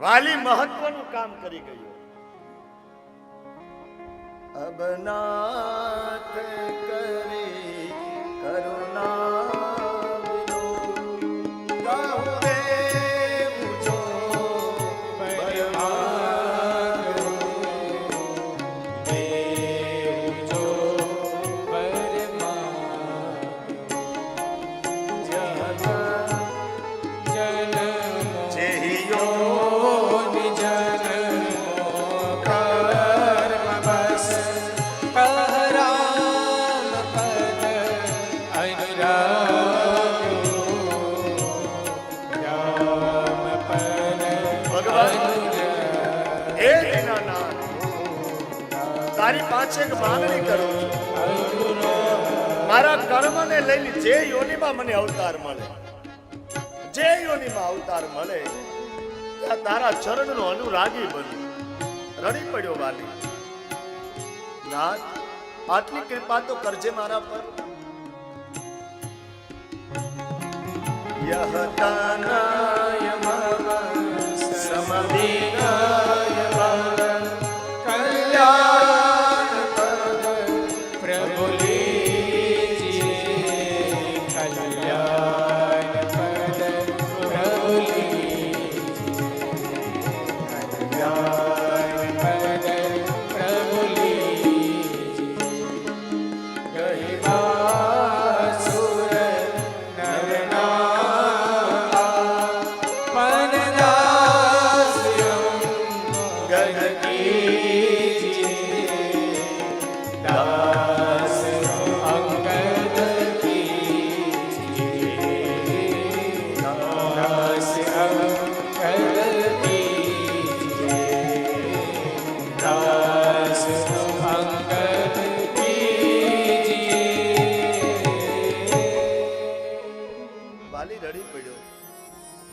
વાલી મહત્વનું કામ કરી ગયો. અબનાથ તારી પાસે એક માંગણી કરું છું. મારા કર્મને લઈને જે યોનિમાં મને અવતાર મળે, જે યોનિમાં અવતાર મળે, ત્યાં તારા ચરણનો અનુરાગી બની. રડી પડ્યો વાલી. નાથ, આટલી કૃપા તો કરજે મારા પર. યહ તાનાય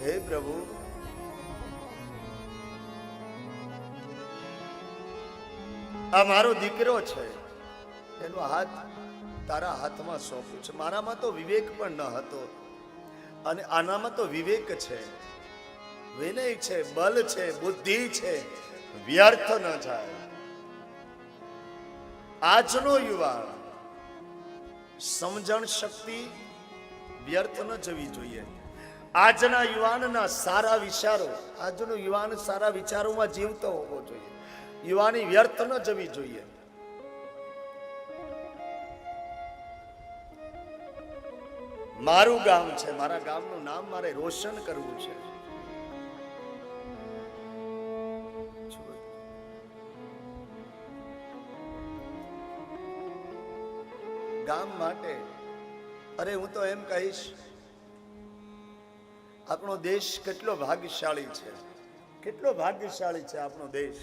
હે પ્રભુ. આ મારો દીકરો છે. એનો હાથ તારા હાથમાં સોંપું છે. મારામાં તો વિવેક પણ ન હતો. અને આનામાં તો વિવેક છે. વિનય છે, બલ છે, બુદ્ધિ છે. વ્યર્થ ન જાય. આજનો યુવાન સમજણ શક્તિ વ્યર્થ ન જવી જોઈએ. આજના યુવાનના સારા વિચારો, આજનો યુવાન સારા વિચારોમાં જીવતો હોવો જોઈએ. યુવાની વ્યર્થ ન જવી જોઈએ. મારું ગામ છે, મારા ગામનું નામ મારે રોશન કરવું છે. ગામ માટે, અરે હું તો એમ કહીશ આપણો દેશ કેટલો ભાગ્યશાળી છે? કેટલો ભાગ્યશાળી છે આપણો દેશ?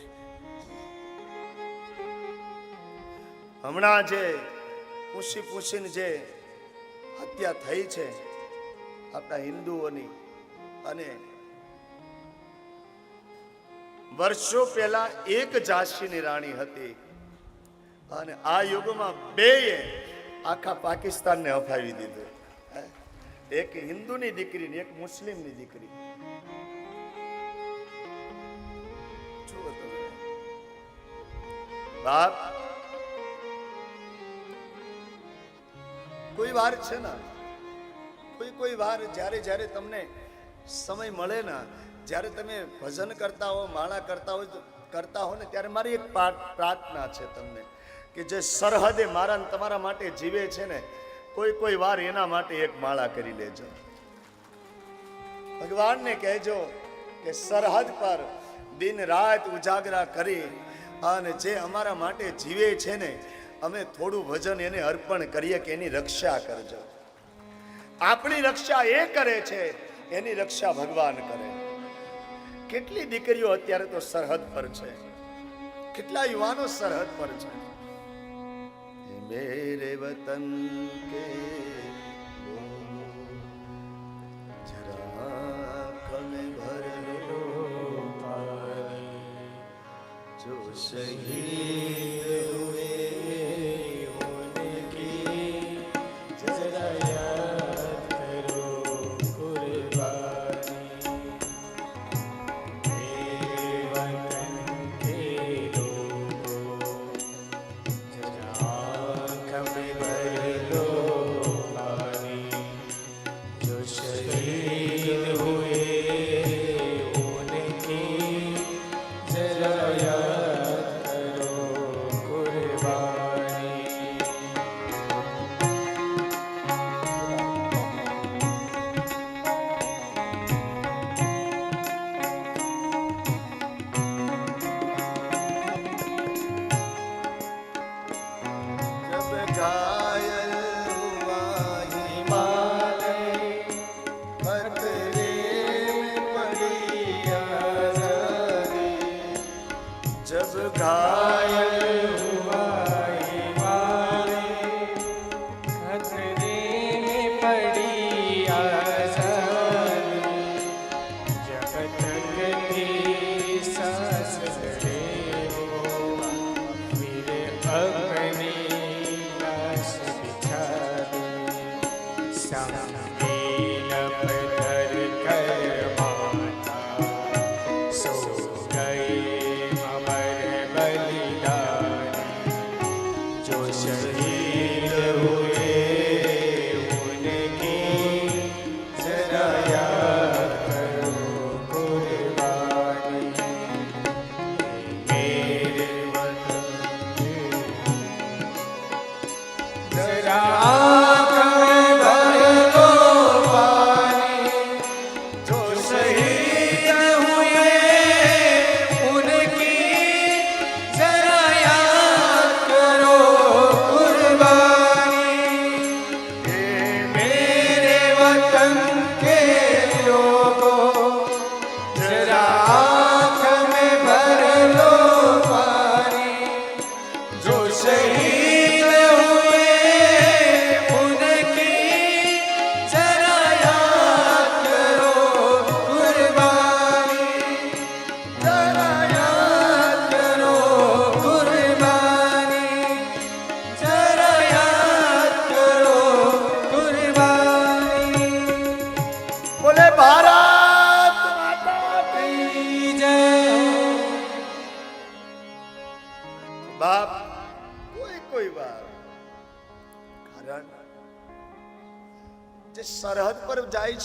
હમણાં જે પૂછી પૂછીને જે હત્યા થઈ છે, આપણા હિન્દુઓની અને વર્ષો પહેલા એક ઝાંસીની રાણી હતી. અને આ યુગમાં બે આખા પાકિસ્તાનને હફાવી દીધું? એક હિન્દુની દીકરી ને એક મુસ્લિમની દીકરી. બાપ, કોઈ વાર છે ને, કોઈ કોઈ વાર જ્યારે જ્યારે તમને સમય મળે ને, જ્યારે તમે ભજન કરતા હો, માળા કરતા હોય કરતા હો ને, ત્યારે મારી એક પ્રાર્થના છે તમને, કે જે સરહદે મારા તમારા માટે જીવે છે ને કોઈ કોઈ વાર એના માટે એક માળા કરી લેજો. ભગવાનને કહેજો કે સરહદ પર દિન રાત ઉજાગરા કરી અને જે અમારા માટે જીવે છે ને, અમે થોડું ભજન એને અર્પણ કરીએ કે એની રક્ષા કરજો. આપણી રક્ષા એ કરે છે, એની રક્ષા ભગવાન કરે. કેટલી દીકરીઓ અત્યારે તો સરહદ પર છે. કેટલા યુવાનો સરહદ પર છે. मेरे वतन के लोग, जरा आँख में भर लो पानी, जो शहीद हुए पड़ी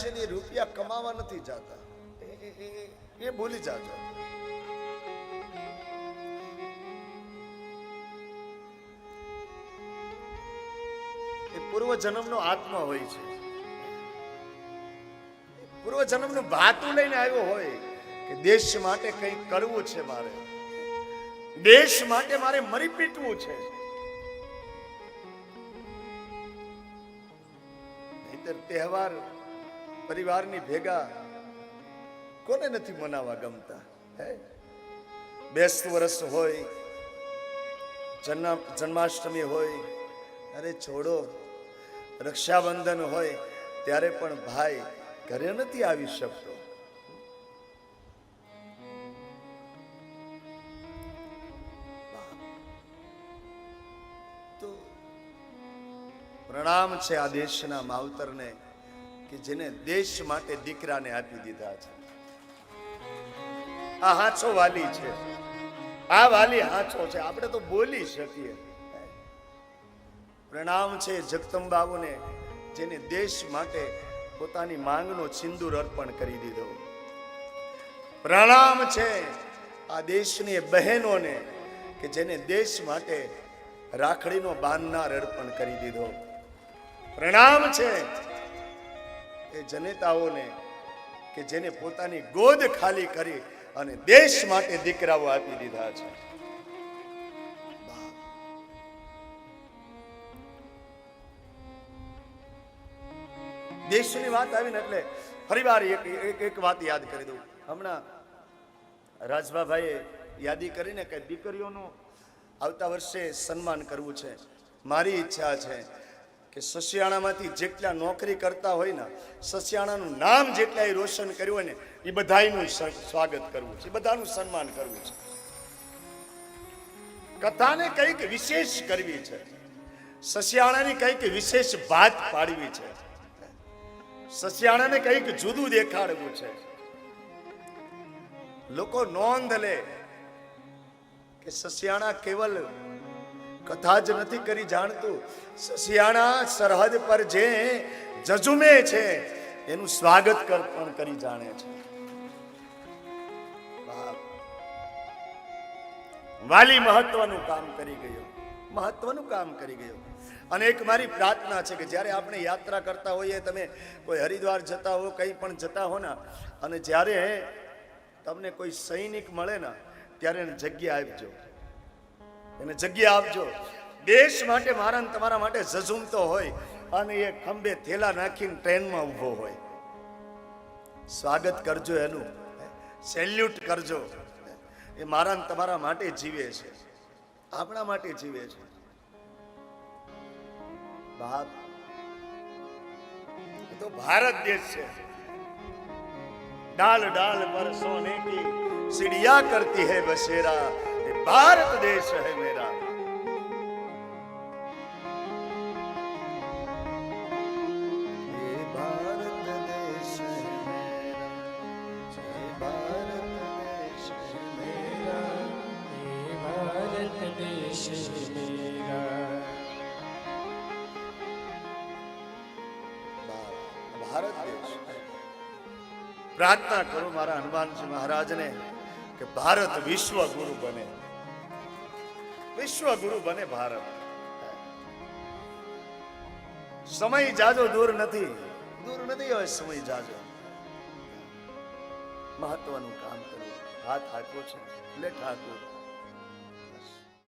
છે ને રૂપિયા કમાવા નથી જાતા. એ- ભૂલી જાજો. એ પૂર્વ જન્મનો આત્મા હોય છે. પૂર્વ જન્મનું ભાતું લઈને આવ્યો હોય કે દેશ માટે કઈ કરવું છે મારે. દેશ માટે મારે મરી પીટવું છે. તહેવાર પરિવારની ભેગા કોને નથી મનાવવા ગમતા, હે? બેસતું વર્ષ હોય, જન્મ, જન્માષ્ટમી હોય, અરે છોડો, રક્ષાબંધન હોય, ત્યારે પણ ભાઈ ઘરે નથી આવી શકતો. પ્રણામ છે આ દેશના માવતરને. કે જેને દેશ માટે દીકરાને આપી દીધા છે. આ હાચો વાલી છે. આ વાલી હાચો છે. આપણે તો બોલી શકીએ. પ્રણામ છે જગદંબાઓને, જેને દેશ માટે પોતાની માંગનો સિંદૂર અર્પણ કરી દીધો. પ્રણામ છે આ દેશની બહેનોને, કે જેને દેશ માટે રાખડીનો બાંધનાર અર્પણ કરી દીધો. પ્રણામ છે એ જનેતાઓને કે જેને પોતાની ગોદ ખાલી કરી અને દેશ માટે દીકરાઓ આપી દીધા છે. દેશની વાત આવીને એટલે ફરીવાર એક એક વાત યાદ કરી દઉં. હમણાં રાજભાભાઈએ યાદી કરીને કે દીકરીઓનું આવતા વર્ષે સન્માન કરવું છે. મારી ઈચ્છા છે કે સસિયાણામાંથી જેટલા નોકરી કરતા હોય ને, સસિયાણાનું નામ જેટલા એ રોશન કર્યું હોય ને એ બધાનું સ્વાગત કરવું છે. બધાનું સન્માન કરવું છે. કથાને કંઈક વિશેષ કરવી છે. સસિયાણાની કંઈક વિશેષ ભાત પાડવી છે. સસિયાણાને કંઈક જુદું દેખાડવું છે. લોકો નોંધ લે કે સસિયાણા કેવલ કથા જ નથી કરી જાણતું. સસિયાણા સરહદ પર જે જજુમે છે, એનું સ્વાગત પણ કરી જાણે છે. વાલી મહત્વનું કામ કરી ગયો. મહત્વનું કામ કરી ગયો. અને એક મારી પ્રાર્થના છે કે જ્યારે આપણે યાત્રા કરતા હોઈએ, તમે કોઈ હરિદ્વાર જતા હો, કંઈ પણ જતા હો ને, અને જ્યારે તમને કોઈ સૈનિક મળે ને, ત્યારે એને જગ્યા આપજો. એને જગ્યા આપજો. દેશ માટે, મારા તમારા માટે ઝઝુમતો હોય, અને એ ખંભે થેલા નાખીને ટ્રેનમાં ઊભો હોય. સ્વાગત કરજો એનું. સેલ્યુટ કરજો. એ મારા તમારા માટે જીવે છે. આપણા માટે જીવે છે. બાપ. તો ભારત દેશ છે. ડાલ ડાલ પર સોને કી સિડિયા કરતી હે બસેરા. એ ભારત દેશ હે પ્રાર્થના કરું મારા હનુમાનજી મહારાજને કે ભારત વિશ્વ ગુરુ બને. વિશ્વ ગુરુ બને ભારત. સમય જાજો, દૂર નથી. દૂર નથી હવે સમય જાજો. મહત્વનું કામ કરવું. હાથ હાકો છે. લે ઠાકુર.